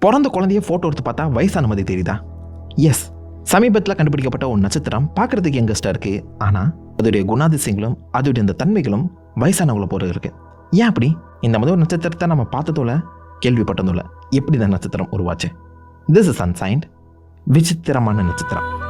பிறந்த குழந்தைய ஃபோட்டோ எடுத்து பார்த்தா வயசான மாதிரி தெரியுதா? எஸ் சமீபத்தில் கண்டுபிடிக்கப்பட்ட ஒரு நட்சத்திரம் பார்க்குறதுக்கு யங்கஸ்டாக இருக்குது ஆனால் அதோடைய குணாதிசயங்களும் அதோடைய அந்த தன்மைகளும் வயசானவங்கள போகிறது இருக்குது ஏன் அப்படி? இந்த மாதிரி ஒரு நட்சத்திரத்தை நம்ம பார்த்ததோல கேள்விப்பட்டதோல எப்படி இந்த நட்சத்திரம் உருவாச்சு? திஸ் இஸ் அன்சைன்ட் விசித்திரமான நட்சத்திரம்.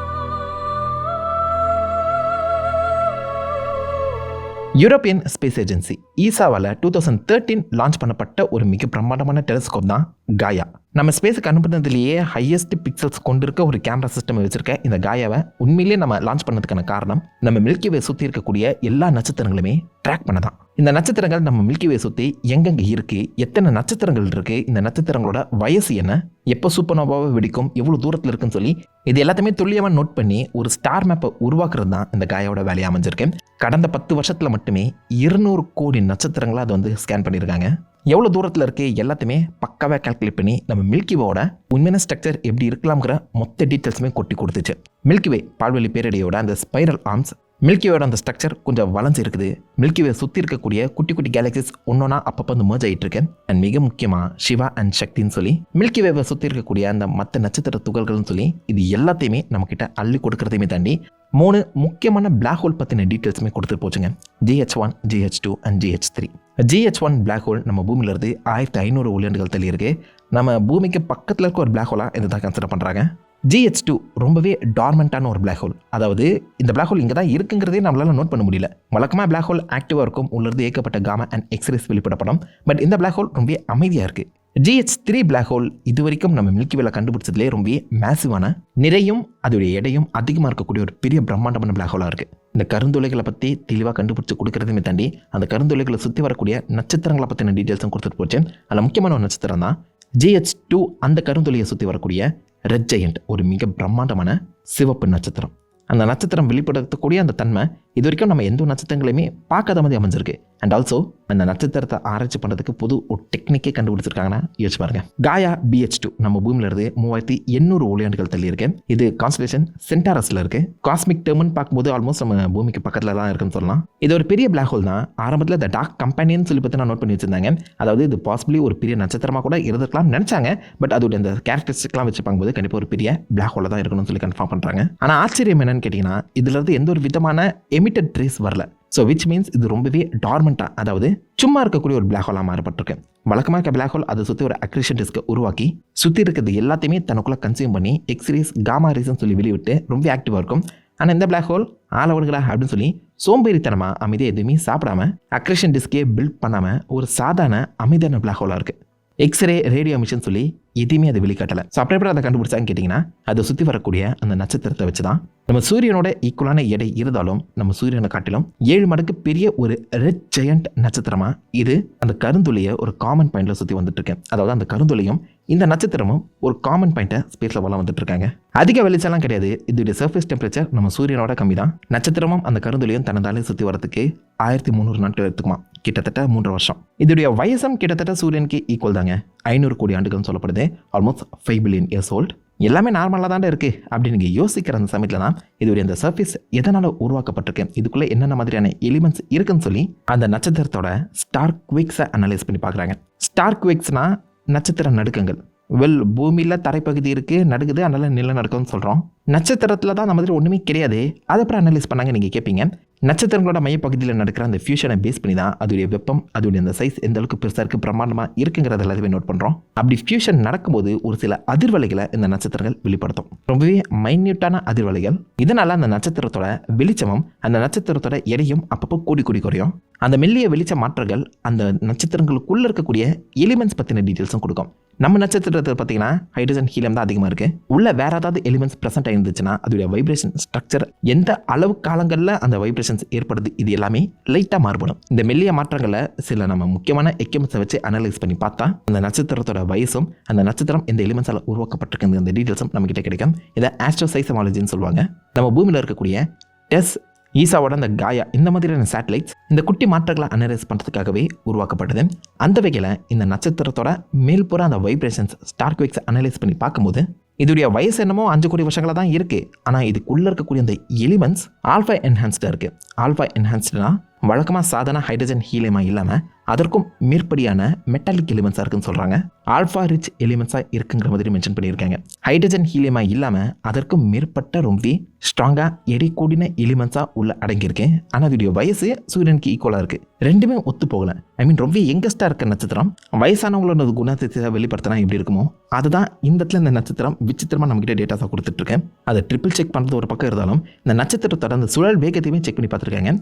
யூரோப்பியன் ஸ்பேஸ் ஏஜென்சி ஈசாவால் டூ தௌசண்ட் தேர்ட்டீன் லான்ச் பண்ணப்பட்ட ஒரு மிக பிரம்மாண்டமான டெலிஸ்கோப் தான் காயா நம்ம ஸ்பேஸுக்கு அனுப்புனதுலேயே ஹையஸ்ட் பிக்சல்ஸ் கொண்டிருக்க ஒரு கேமரா சிஸ்டம் வச்சிருக்க இந்த காயாவை உண்மையிலேயே நம்ம லான்ச் பண்ணதுக்கான காரணம் நம்ம மில்கி வே சுற்றி இருக்கக்கூடிய எல்லா நட்சத்திரங்களுமே ட்ராக் பண்ண தான் இந்த நட்சத்திரங்கள் நம்ம மில்கி வே சுற்றி எங்கெங்கே இருக்குது எத்தனை நட்சத்திரங்கள் இருக்குது இந்த நட்சத்திரங்களோட வயசு என்ன? எப்போ சூப்பர்னோவாவை வெடிக்கும்? எவ்வளோ தூரத்தில் இருக்குன்னு சொல்லி இது எல்லாத்தையுமே துல்லியமாக நோட் பண்ணி ஒரு ஸ்டார் மேப்பை உருவாக்குறது தான் இந்த காயோட வேலையை அமைஞ்சிருக்கேன் கடந்த பத்து வருஷத்தில் மட்டுமே இருநூறு கோடி நட்சத்திரங்களை அதை வந்து ஸ்கேன் பண்ணியிருக்காங்க. எவ்வளோ தூரத்தில் இருக்கு? எல்லாத்தையுமே பக்காவாக கால்குலேட் பண்ணி நம்ம மில்கிவேவோட உண்மையான ஸ்ட்ரக்சர் எப்படி இருக்கலாம்ங்கிற மொத்த டீட்டெயில்ஸுமே கொட்டி கொடுத்துச்சு. மில்கிவே பால்வெளி பேரடியோட அந்த ஸ்பைரல் ஆர்ம்ஸ் மில்கிவேட அந்த ஸ்ட்ரக்சர் கொஞ்சம் வளைஞ்சு இருக்குது. மில்கிவே சுற்றி இருக்கக்கூடிய குட்டி குட்டி கேலக்சிஸ் ஒன்றொன்னா அப்பப்போ வந்து மர்ஜ் ஆகிட்டு இருக்கு. அண்ட் மிக முக்கியமாக சிவா அண்ட் சக்தின்னு சொல்லி மில்கிவேவை சுற்றி இருக்கக்கூடிய அந்த மற்ற நட்சத்திர துகள்கள்னு சொல்லி இது எல்லாத்தையுமே நம்மக்கிட்ட அள்ளி கொடுக்கறதையுமே தாண்டி மூணு முக்கியமான பிளாக் ஹோல் பற்றின டீட்டெயில்ஸுமே கொடுத்துட்டு போச்சுங்க. GH one GH two and GH three GH one black hole நம்ம பூமியிலிருந்து ஆயிரத்தி ஐநூறு ஒளியாண்டுகள் தள்ளியிருக்கு. நம்ம பூமிக்கு பக்கத்தில் இருக்க ஒரு பிளாக் ஹோலாக இதை தான் கன்சிடர் பண்ணுறாங்க ஜிஹெச் டூ ரொம்பவே டார்மெண்ட்டான ஒரு பிளாக் ஹோல் அதாவது இந்த பிளாக் ஹோல் இங்கே தான் இருக்குங்கிறதே நம்மளால நோட் பண்ண முடியல. வழக்கமாக பிளாக் ஹோல் ஆக்டிவாக இருக்கும் உள்ளிருந்து இயக்கப்பட்ட காமா அண்ட் எக்ஸ்ரேஸ் வெளிப்படப்படும். பட் இந்த பிளாக் ஹோல் ரொம்பவே அமைதியாக இருக்குது ஜிஹெச் த்ரீ பிளாக் ஹோல் இது வரைக்கும் நம்ம மில்கி வேலை கண்டுபிடிச்சதுலேயே ரொம்பவே மேசிவான நிறையும் அதோடைய எடையும் அதிகமாக இருக்கக்கூடிய ஒரு பெரிய பிரம்மாண்டமான பிளாக் ஹோலாக இருக்குது இந்த கருந்துளைகளை பற்றி தெளிவாக கண்டுபிடிச்சி கொடுக்குறதுமே தாண்டி அந்த கருந்துளைகளை சுற்றி வரக்கூடிய நட்சத்திரங்களை பற்றின டீட்டெயில்ஸும் கொடுத்துட்டு போச்சு. அதில் முக்கியமான ஒரு நட்சத்திரம் தான் ஜிஹெச் டூ அந்த கருந்துளையை சுற்றி வரக்கூடிய ரெட் ஜெயண்ட் ஒரு மிக பிரம்மாண்டமான சிவப்பு நட்சத்திரம். அந்த நட்சத்திரம் வெளிப்படுத்தக்கூடிய அந்த தன்மை இது வரைக்கும் நம்ம எந்த நட்சத்திரங்களையுமே பார்க்காத மாதிரி அமைஞ்சிருக்கு. அண்ட் ஆல்சோ அந்த நட்சத்திரத்தை ஆராய்ச்சி பண்ணுறதுக்கு புது ஒரு டெக்னிக்கே கண்டுபிடிச்சிருக்காங்கன்னா யோசிச்சு பாருங்க. காயா பிஹெச் டூ நம்ம பூமியில இருந்து மூவாயிரத்தி எண்ணூறு ஒளியாண்டுகள் தள்ளி இருக்கு இது கான்ஸ்டலேஷன் சென்டாரஸ்ல இருக்கு. காஸ்மிக் டேர்ம்னு பார்க்கும்போது ஆல்மோஸ்ட் நம்ம பூமிக்கு பக்கத்தில் தான் இருக்குன்னு சொல்லலாம். இது ஒரு பெரிய பிளாக் ஹோல் தான். ஆரம்பத்தில் இந்த டார்க் கம்பெனின்னு சொல்லி பற்றி நான் நோட் பண்ணி வச்சிருந்தாங்க. அதாவது இது பாசிபிளி ஒரு பெரிய நட்சத்திரமாக கூட இருந்திருக்கலாம் நினச்சாங்க. பட் அதோட அந்த கேரக்டரிஸ்டிக்லாம் வச்சு பார்க்கும்போது கண்டிப்பாக ஒரு பெரிய பிளாக் ஹோலில் தான் இருக்கணும்னு சொல்லி கன்ஃபார்ம் பண்ணுறாங்க ஆனால் ஆச்சரியம் என்னன்னு கேட்டிங்கன்னா இதுல இருந்து எந்த ஒரு விதமான எமிட்டட் ட்ரேஸ் வரல. ஸோ விச் மீன்ஸ் இது ரொம்பவே டார்மெண்ட்டாக அதாவது சும்மா இருக்கக்கூடிய ஒரு பிளாக் ஹோலாக மாறப்பட்டிருக்கு வழக்கமாக இருக்க பிளாக் ஹோல் அதை சுற்றி ஒரு அக்ரிஷன் டிஸ்கை உருவாக்கி சுற்றி இருக்கிறது எல்லாத்தையுமே தனக்குள்ளே கன்சியூம் பண்ணி எக்ஸ்ரேஸ் காமா ரேஸ்ன்னு சொல்லி வெளிவிட்டு ரொம்ப ஆக்டிவாக இருக்கும். ஆனால் இந்த பிளாக் ஹோல் ஆளவர்களா அப்படின்னு சொல்லி சோம்பேறித்தனமாக அமைதியாக எதுவுமே சாப்பிடாம அக்ரிஷன் டிஸ்கே பில்ட் பண்ணாமல் ஒரு சாதாரண அமைதியான பிளாக் ஹோலாக இருக்குது எக்ஸ்ரே ரேடியோ மிஷன் சொல்லி எதையுமே அது வெளிக்காட்டலை. ஸோ அப்படி எப்படி அதை கண்டுபிடிச்சாங்க கேட்டிங்கன்னா அதை சுற்றி வரக்கூடிய அந்த நட்சத்திரத்தை வச்சு தான் நம்ம சூரியனோட ஈக்குவலான எடை இருந்தாலும் நம்ம சூரியனை காட்டிலும் ஏழு மடங்கு பெரிய ஒரு ரெட் ஜெயண்ட் நட்சத்திரமாக இது அந்த கருந்துளையை ஒரு காமன் பாயிண்டில் சுற்றி வந்துட்டு இருக்கேன் அதாவது அந்த கருந்துளையும் இந்த நட்சத்திரமும் ஒரு காமன் பாயிண்ட்டை ஸ்பேஸில் வளம் வந்துட்டு இருக்காங்க. அதிக வெளிச்சம்லாம் கிடையாது. இதோடைய சர்ஃபேஸ் டெம்பரேச்சர் நம்ம சூரியனோட கம்மி தான் நட்சத்திரமும் அந்த கருந்துளையும் தனதாலே சுற்றி வரதுக்கு ஆயிரத்தி முந்நூறு நாட்கள் எடுத்துக்குமா கிட்டத்தட்ட மூன்று வருஷம். இதோடைய வயசும் கிட்டத்தட்ட சூரியனுக்கு ஈக்குவல் தாங்க. ஐநூறு கோடி ஆண்டுகள்னு சொல்லப்படுது. Almost five billion years old எல்லாமே நார்மலாக தான் இருக்குது அப்படின்னு நீங்கள் யோசிக்கிற அந்த சமயத்தில் தான் இதோடைய அந்த சர்ஃபேஸ் எதனால் உருவாக்கப்பட்டிருக்கு? இதுக்குள்ளே என்னென்ன மாதிரியான எலிமெண்ட்ஸ் இருக்குன்னு சொல்லி அந்த நட்சத்திரத்தோட ஸ்டார் குவிக்ஸை அனலைஸ் பண்ணி பார்க்குறாங்க. ஸ்டார் குவிக்ஸ்னால் நட்சத்திர நடுக்கங்கள். வெல் பூமியில் தரைப்பகுதி இருக்குது நடுக்குது அதனால் நிலநடுக்கம்னு சொல்கிறோம் நட்சத்திரத்தில் தான் அந்த மாதிரி ஒன்றுமே கிடையாது. அதை அப்புறம் அனலைஸ் பண்ணாங்க நீங்கள் கேட்பீங்க நட்சத்திரங்களோட மையப்பகுதியில் நடக்கிற அந்த ஃபியூஷனை பேஸ் பண்ணி தான் அதோடைய வெப்பம் அதோடைய அந்த சைஸ் எந்த அளவுக்கு பெருசாக இருக்குது பிரமாண்டமாக இருக்குங்கிறத எல்லாத்தையுமே நோட் பண்ணுறோம் அப்படி ஃபியூஷன் நடக்கும்போது ஒரு சில அதிர்வலைகளை இந்த நட்சத்திரங்கள் வெளிப்படுத்தும். ரொம்பவே மைன்யூட்டான அதிர்வலைகள். இதனால் அந்த நட்சத்திரத்தோட வெளிச்சமும் அந்த நட்சத்திரத்தோட எடையும் அப்பப்போ கூடி கூடி குறையும். அந்த மெல்லிய வெளிச்ச மாற்றங்கள் அந்த நட்சத்திரங்களுக்குள்ளே இருக்கக்கூடிய எலிமெண்ட்ஸ் பற்றின டீட்டெயில்ஸும் கொடுக்கும். நம்ம நட்சத்திரத்தில் பார்த்தீங்கன்னா ஹைட்ரஜன் ஹீலியம் தான் அதிகமாக இருக்குது உள்ள வேற ஏதாவது எலிமெண்ட்ஸ் ப்ரெசென்ட் ஆயிருந்துச்சுன்னா அதோடைய வைப்ரேஷன் ஸ்ட்ரக்சர் எந்த அளவு காலங்களில் அந்த வைப்ரேஷன்ஸ் ஏற்படுது இது எல்லாமே லைட்டாக மாறுபடும். இந்த மெல்லிய மாற்றங்களை சில நம்ம முக்கியமான எக்யூமெண்ட்ஸை வச்சு அனலைஸ் பண்ணி பார்த்தா அந்த நட்சத்திரத்தோட வயசும் அந்த நட்சத்திரம் எந்த எலிமெண்ட்ஸால் உருவாக்கப்பட்டிருக்கு அந்த டீட்டெயில்ஸும் நம்மகிட்ட கிடைக்கும். இதை ஆஸ்ட்ரோசைசமாலஜின்னு சொல்லுவாங்க. நம்ம பூமியில் இருக்கக்கூடிய டெஸ் ஈசாவோட அந்த காயா இந்த மாதிரியான சேட்டலைட்ஸ் இந்த குட்டி மாற்றங்களை அனலைஸ் பண்ணுறதுக்காகவே உருவாக்கப்பட்டது. அந்த வகையில் இந்த நட்சத்திரத்தோட மேல்புற அந்த வைப்ரேஷன்ஸ் ஸ்டார்க் வேக்ஸ் அனலைஸ் பண்ணி பார்க்கும்போது இதோடைய வயசு என்னமோ அஞ்சு கோடி வருஷங்களாக தான் இருக்குது ஆனால் இதுக்குள்ளே இருக்கக்கூடிய அந்த எலிமெண்ட்ஸ் ஆல்ஃபா என்ஹான்ஸ்டாக இருக்குது ஆல்ஃபா என்ஹான்ஸ்டுனா வழக்கமாக சாதாரண ஹைட்ரஜன் ஹீலியமாக இல்லாமல் அதற்கும் மேற்படியான மெட்டாலிக் எலிமெண்ட்ஸாக இருக்குன்னு சொல்கிறாங்க ஆல்ஃபா ரிச் எலிமெண்ட்ஸாக இருக்குங்கிற மாதிரி மென்ஷன் பண்ணியிருக்காங்க. ஹைட்ரஜன் ஹீலியமாக இல்லாமல் அதற்கும் மேற்பட்ட ரொம்ப ஸ்ட்ராங்காக எடை கூடின எலிமெண்ட்ஸாக உள்ள அடங்கியிருக்கு ஆனால் அதோடைய வயசு சூரியனுக்கு ஈக்குவலாக இருக்குது ரெண்டுமே ஒத்து போகலை. ஐ மீன் ரொம்ப யங்கஸ்டாக இருக்க நட்சத்திரம். வயசானவங்களோட குணத்தை வெளிப்படுத்தினா எப்படி இருக்குமோ அதுதான் இந்த இடத்துல இந்த நட்சத்திரம் விசித்திரமாக நம்மகிட்ட டேட்டாஸாக கொடுத்துட்ருக்கேன் அதை ட்ரிபிள் செக் பண்ணுறது ஒரு பக்கம் இருந்தாலும் இந்த நட்சத்திரத்தோட அந்த சுழல் வேகத்தையுமே செக் பண்ணி பார்த்துருக்காங்க.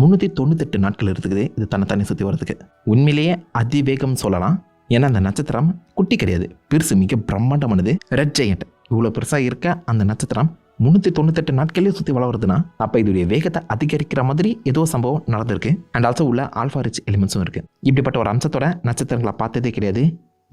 முந்நூற்றி தொண்ணூத்தெட்டு நாட்கள் இருக்குது இது தன்னைத்தானே சுற்றி வரதுக்கு உண்மையிலேயே அதிவேகம் சொல்லலாம். ஏன்னா அந்த நட்சத்திரம் குட்டி கிடையாது. பெருசு மிக பிரம்மாண்டமானது. ரெட் ஜெயண்ட் இவ்வளோ பெருசாக இருக்க அந்த நட்சத்திரம் முந்நூற்றி தொண்ணூத்தெட்டு நாட்களே சுற்றி வளருதுன்னா அப்போ இதோடைய வேகத்தை அதிகரிக்கிற மாதிரி ஏதோ சம்பவம் நடந்திருக்கு. அண்ட் ஆல்சோ உள்ள ஆல்ஃபா ரிச் எலிமெண்ட்ஸும் இருக்குது இப்படிப்பட்ட ஒரு அம்சத்தோட நட்சத்திரங்களை பார்த்ததே கிடையாது.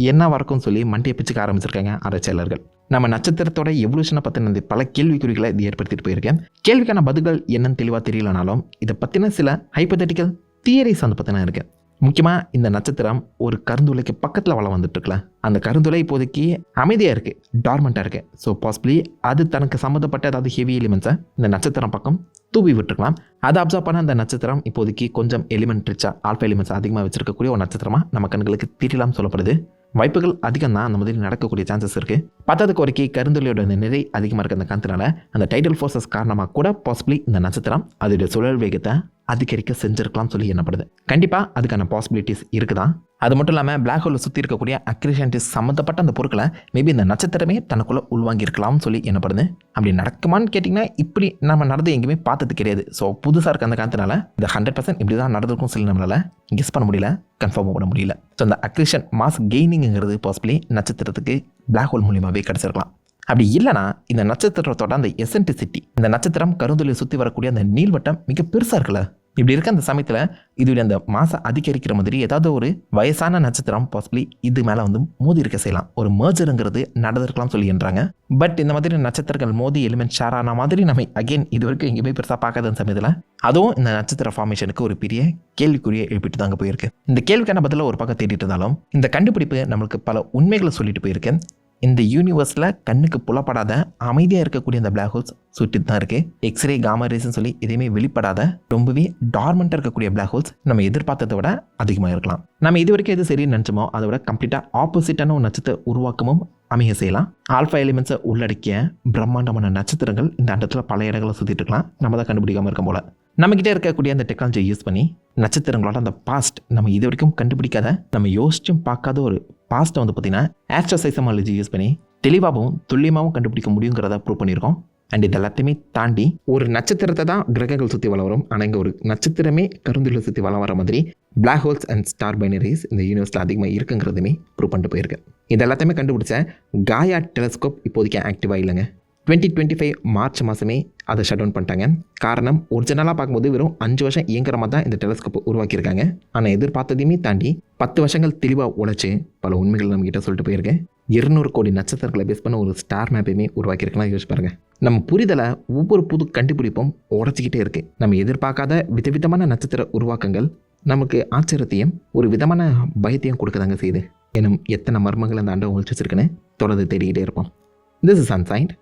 என்ன வரக்கும்னு சொல்லி மண்டியை பிச்சுக்க ஆரம்பிச்சிருக்காங்க ஆராய்ச்சியாளர்கள் நம்ம நட்சத்திரத்தோட எவல்யூஷனை பற்றின பல கேள்விக்குறிகளை இது ஏற்படுத்திட்டு போயிருக்கேன். கேள்விக்கான பதில்கள் என்னன்னு தெளிவாக தெரியலனாலும் இதை பற்றின சில ஹைப்பத்தட்டிக்கல் தியரிஸ் அந்த பற்றின இருக்குது முக்கியமாக இந்த நட்சத்திரம் ஒரு கருந்துளைக்கு பக்கத்தில் வளம் வந்துட்டு அந்த கருந்துளை இப்போதைக்கு அமைதியாக இருக்குது டார்மெண்ட்டாக இருக்குது ஸோ பாசிபிளி அது தனக்கு சம்மந்தப்பட்ட ஏதாவது ஹெவி எலிமெண்ட்ஸை இந்த நட்சத்திரம் பக்கம் தூவி விட்டுருக்கலாம். அதை அப்சர்வ் பண்ண அந்த நட்சத்திரம் இப்போதைக்கு கொஞ்சம் எலிமெண்ட் ரிச்சா ஆல்ஃபா எலிமெண்ட்ஸ் அதிகமாக வச்சிருக்கக்கூடிய ஒரு நட்சத்திரமாக நம்ம கண்களுக்கு தெரியலாம் சொல்லப்படுது. வாய்ப்புகள் அதிகம் தான் அந்த மாதிரி நடக்கக்கூடிய சான்சஸ் இருக்குது பத்தாவது கோரிக்கை கருந்துளையோட நிறை அதிகமாக இருக்க அந்த காரணத்தினால அந்த டைட்டில் ஃபோர்ஸஸ் காரணமாக கூட பாசிபிளி இந்த நட்சத்திரம் அதோடைய சுழல் வேகத்தை அதிகரிக்க செஞ்சிருக்கலாம் சொல்லி எண்ணப்படுது. கண்டிப்பாக அதுக்கான பாசிபிலிட்டிஸ் இருக்குதான் அது மட்டும் இல்லாமல் பிளாக் ஹோலில் சுற்றி இருக்கக்கூடிய அக்ரிஷன்டிஸ் சம்மந்தப்பட்ட அந்த பொருட்களை மேபி இந்த நட்சத்திரமே தனக்குள்ளே உள்வாங்கியிருக்கலாம்னு சொல்லி எண்ணப்படுது. அப்படி நடக்குமான்னு கேட்டிங்கன்னா இப்படி நம்ம நடந்து எங்கேயுமே பார்த்தது கிடையாது. ஸோ புதுசாக இருக்க அந்த காரணத்தினால இந்த ஹண்ட்ரட் பர்சன்ட் இப்படி தான் நடந்திருக்கும் சொல்லி நம்மளால் கெஸ் பண்ண முடியல கன்ஃபார்ம் பண்ண முடியல. ஸோ அந்த அக்ரிஷன் மாஸ் கெய்னிங்கிறது பாசிபிளி நட்சத்திரத்துக்கு பிளாக் ஹோல் மூலியமாகவே கிடச்சிருக்கலாம். அப்படி இல்லைனா இந்த நட்சத்திரத்தோட அந்த எசன்டிசிட்டி இந்த நட்சத்திரம் கருந்துளையை சுற்றி வரக்கூடிய அந்த நீள்வட்டம் மிக பெருசாக இருக்குல்ல? இப்படி இருக்க அந்த சமயத்தில் இதோடைய அந்த மாசம் அதிகரிக்கிற மாதிரி ஏதாவது ஒரு வயசான நட்சத்திரம் பாசிபிளி இது மேலே வந்து மோதி இருக்க செய்யலாம். ஒரு மேஜருங்கிறது நடந்திருக்கலாம் சொல்லி பட் இந்த மாதிரி நட்சத்திரங்கள் மோதி எலிமெண்ட் ஷேர் ஆன மாதிரி நம்ம அகைன் இது வரைக்கும் எங்கேயுமே பெருசாக பார்க்காத சமயத்தில் அதுவும் இந்த நட்சத்திர ஃபார்மேஷனுக்கு ஒரு பெரிய கேள்விக்குரிய எழுப்பிட்டு தாங்க போயிருக்கு. இந்த கேள்விக்கான பதிலாக ஒரு பக்கம் தேடிட்டு இருந்தாலும் இந்த கண்டுபிடிப்பு நம்மளுக்கு பல உண்மைகளை சொல்லிட்டு போயிருக்கு. இந்த யூனிவர்ஸில் கண்ணுக்கு புலப்படாத அமைதியாக இருக்கக்கூடிய அந்த பிளாக் ஹோல்ஸ் சுற்றிட்டு தான் இருக்குது எக்ஸ்ரே காமா ரேஸ்னு சொல்லி எதையுமே வெளிப்படாத ரொம்பவே டார்மெண்ட்டாக இருக்கக்கூடிய பிளாக் ஹோல்ஸ் நம்ம எதிர்பார்த்ததை விட அதிகமாக இருக்கலாம். நம்ம இது வரைக்கும் எது சரின்னு நினச்சோமோ அதை விட கம்ப்ளீட்டாக ஆப்போசிட்டான ஒரு நட்சத்திர உருவாக்கமும் அமைய செய்யலாம். ஆல்ஃபா எலிமெண்ட்ஸை உள்ளடக்கிய பிரம்மாண்டமான நட்சத்திரங்கள் இந்த அண்டத்தில் பல இடங்களை சுற்றிட்டு இருக்கலாம். நம்ம தான் கண்டுபிடிக்காமல் இருக்கும் போல. நம்மக்கிட்ட இருக்கக்கூடிய அந்த டெக்னாலஜியை யூஸ் பண்ணி நட்சத்திரங்களோட அந்த பாஸ்ட் நம்ம இது வரைக்கும் கண்டுபிடிக்காத நம்ம யோசிச்சும் பார்க்காத ஒரு பாஸ்ட்டை வந்து பார்த்திங்கன்னா ஆஸ்ட்ரோசைசமாலஜி யூஸ் பண்ணி தெளிவாகவும் துல்லியமாகவும் கண்டுபிடிக்க முடியுங்கிறத ப்ரூவ் பண்ணியிருக்கோம். அண்ட் இது எல்லாத்தையுமே தாண்டி ஒரு நட்சத்திரத்தை தான் கிரகங்கள் சுற்றி வளரும் ஆனால் இங்கே ஒரு நட்சத்திரமே கருந்துள்ள சுற்றி வள வர மாதிரி black holes and star binaries இந்த யூனிவர்ஸில் அதிகமாக இருக்குங்கிறதுமே ப்ரூவ் பண்ணிட்டு போயிருக்கு இது எல்லாத்தையுமே கண்டுபிடிச்ச காயா டெலஸ்கோப் இப்போதைக்கு ஆக்டிவாக இல்லைங்க. டுவெண்ட்டி டுவெண்ட்டி ஃபைவ் மார்ச் மாதமே அதை ஷட் டவுன் பண்ணிட்டாங்க. காரணம் ஒரிஜினலாக பார்க்கும்போது வெறும் அஞ்சு வருஷம் இயங்குற மாதிரி தான் இந்த டெலஸ்கோப் உருவாக்கியிருக்காங்க. ஆனால் எதிர்பார்த்ததையுமே தாண்டி பத்து வருஷங்கள் தெளிவாக உழைச்சி பல உண்மைகள் நம்மகிட்ட சொல்லிட்டு போயிருக்கேன் இருநூறு கோடி நட்சத்திரங்களை பேஸ் பண்ண ஒரு ஸ்டார் மேப்பையுமே உருவாக்கியிருக்கலாம் யோசிச்சு பாருங்கள் நம்ம புரிதலை ஒவ்வொரு புது கண்டுபிடிப்பும் உடச்சிக்கிட்டே இருக்குது நம்ம எதிர்பார்க்காத விதவிதமான நட்சத்திர உருவாக்கங்கள் நமக்கு ஆச்சரியத்தையும் ஒரு விதமான பயத்தையும் கொடுக்கதாங்க செய்யுது. எனும் எத்தனை மர்மங்கள் அந்த அண்டை ஒழிச்சு வச்சிருக்குன்னு தொடர்ந்து தேடிக்கிட்டே இருப்போம். This is ancient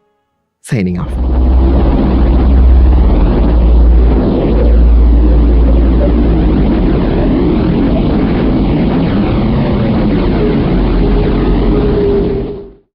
signing off